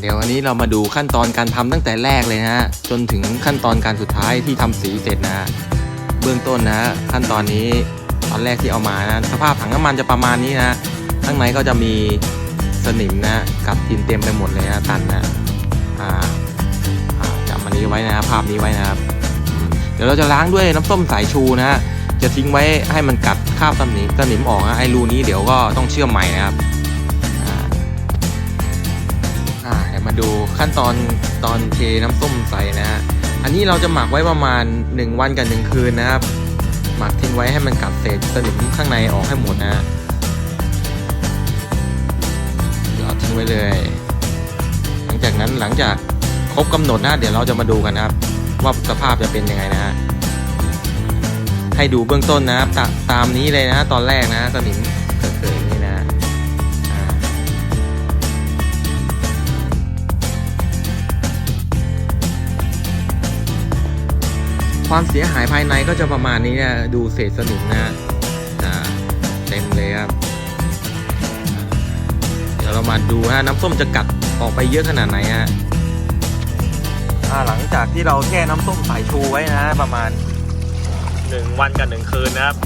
เดี๋ยววันนี้เรามาดูขั้นตอนการทำตั้งแต่แรกเลยนะฮะจนถึงขั้นตอนการสุดท้ายที่ทำสีเสร็จนะ เบื้องต้นนะ ขั้นตอนนี้ตอนแรกที่เอามานะสภาพถังน้ำมันจะประมาณนี้นะข้างในก็จะมีสนิมนะกัดกินเต็มไปหมดเลยนะตันนะอ่าจำอันนี้ไว้นะภาพนี้ไว้นะครับ เดี๋ยวเราจะล้างด้วยน้ำส้มสายชูนะฮะจะทิ้งไว้ให้มันกัดคราบสนิมสนิมออกนะไอ้รูนี้เดี๋ยวก็ต้องเชื่อมใหม่นะครับ มาดูขั้นตอนตอนเทน้ำส้มใส่นะฮะ อันนี้เราจะหมักไว้ประมาณ 1 วันกับ1คืนนะครับ หมักทิ้งไว้ให้มันกัดเศษสนิมข้างในออกให้หมดนะฮะเดี๋ยวเอทิ้งไว้เลย หลังจากนั้นหลังจากครบกำหนดนะเดี๋ยวเราจะมาดูกันนะครับ ว่าสภาพจะเป็นยังไงนะฮะ ให้ดูเบื้องต้นนะครับตตามนี้เลยนะตอนแรกนะสนิม ความเสียหายภายในก็จะประมาณนี้นะดูเศษสนิมนะอ่าเต็มเลยครับ เดี๋ยวเรามาดูฮะน้ำส้มจะกัดออกไปเยอะขนาดไหนฮะอ่าหลังจากที่เราแช่น้ำส้มสายชูไว้นะ ประมาณหนึ่งวันกับหนึ่งคืนนะครับ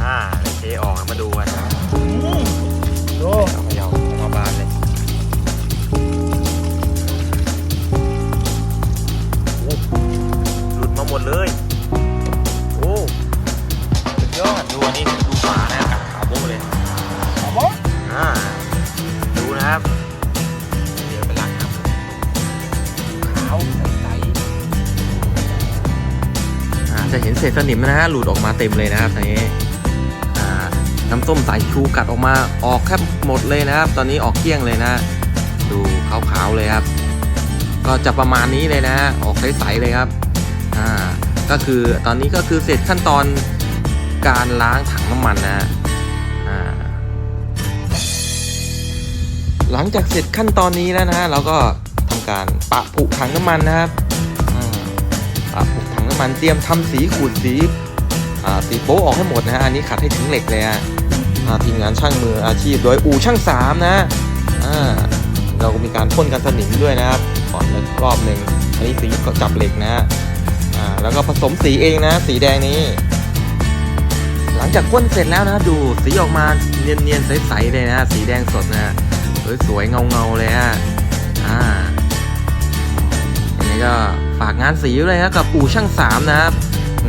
อ่าเดี๋ยวเทออกมาดูกัน ดมาหมดเลย โอ้สุดยอดดูอันนี้ดูฝานะกัดขาวโบ๊ะเลยเอาบ่อ่าดูนะครับเดี๋ยวไปล้างน้ำขาวใสๆอ่าจะเห็นเศษสนิมนะฮะหลุดออกมาเต็มเลยนะครับอันนี้อ่าน้ำส้มสายชูกัดออกมาออกแทบหมดเลยนะครับ ตอนนี้ออกเกลี้ยงเลยนะ ดูขาวๆเลยครับ ก็จะประมาณนี้เลยนะฮะออกใสๆเลยครับ อ่าก็คือตอนนี้ก็คือเสร็จขั้นตอนการล้างถังน้ำมันนะฮะอ่าหลังจากเสร็จขั้นตอนนี้แล้วนะฮะเราก็ทำการปะผุถังน้ำมันนะครับอ่าปะผุถังน้ำมันเตรียมทำสีขูดสีอ่าสีโป๊ะออกให้หมดนะฮะอันนี้ขัดให้ถึงเหล็กเลยฮะอ่าทีมงานช่างมืออาชีพโดยอู่ช่างสามนะอ่าเราก็มีการพ่นกันสนิมด้วยนะครับก่อนรอบหนึ่งอันนี้สีก็จับเหล็กนะฮะ อ่าแล้วก็ผสมสีเองนะ สีแดงนี้ หลังจากพ่นเสร็จแล้วนะดูสีออกมาเนียนๆใสๆเลยนะ สีแดงสดนะสวยๆเงาๆเลยฮะอ่าอันนี้ก็ฝากงานสีเลยนะกับอู่ช่างสามนะครับ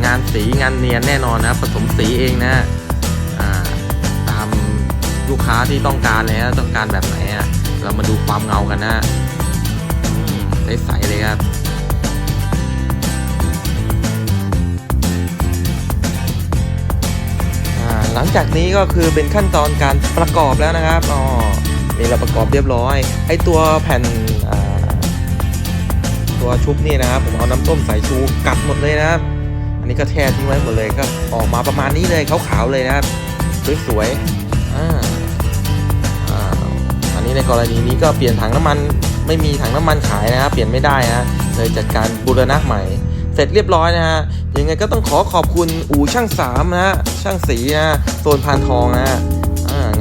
งานสีงานเนียนแน่นอนนะผสมสีเองนะอ่าตามลูกค้าที่ต้องการเลยนะต้องการแบบไหนอะเรามาดูความเงากันนะใสๆเลยครับ จากนี้ก็คือเป็นขั้นตอนการประกอบแล้วนะครับอ๋อนี่เราประกอบเรียบร้อยไอตัวแผ่นตัวชุบนี่นะครับผมเอาน้ำต้มสายชูกัดหมดเลยนะครับ อันนี้ก็แช่ทิ้งไว้หมดเลยก็ออกมาประมาณนี้เลยขาวๆเลยนะครับสวยๆอ่าอันนี้ในกรณีนี้ก็เปลี่ยนถังน้ำมันไม่มีถังน้ำมันขายนะครับ เปลี่ยนไม่ได้นะเลยจัดการบูรณะใหม่ เสร็จเรียบร้อยนะฮะยังไงก็ต้องขอขอบคุณอู่ช่างสามนะฮะช่างสีนะโซนพานทองนะฮะ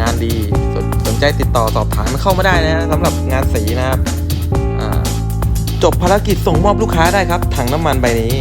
งานดีสนสนใจติดต่อสอบถามเข้ามาได้นะสำหรับงานสีนะครับจบภารกิจส่งมอบลูกค้าได้ครับถังน้ำมันใบนี้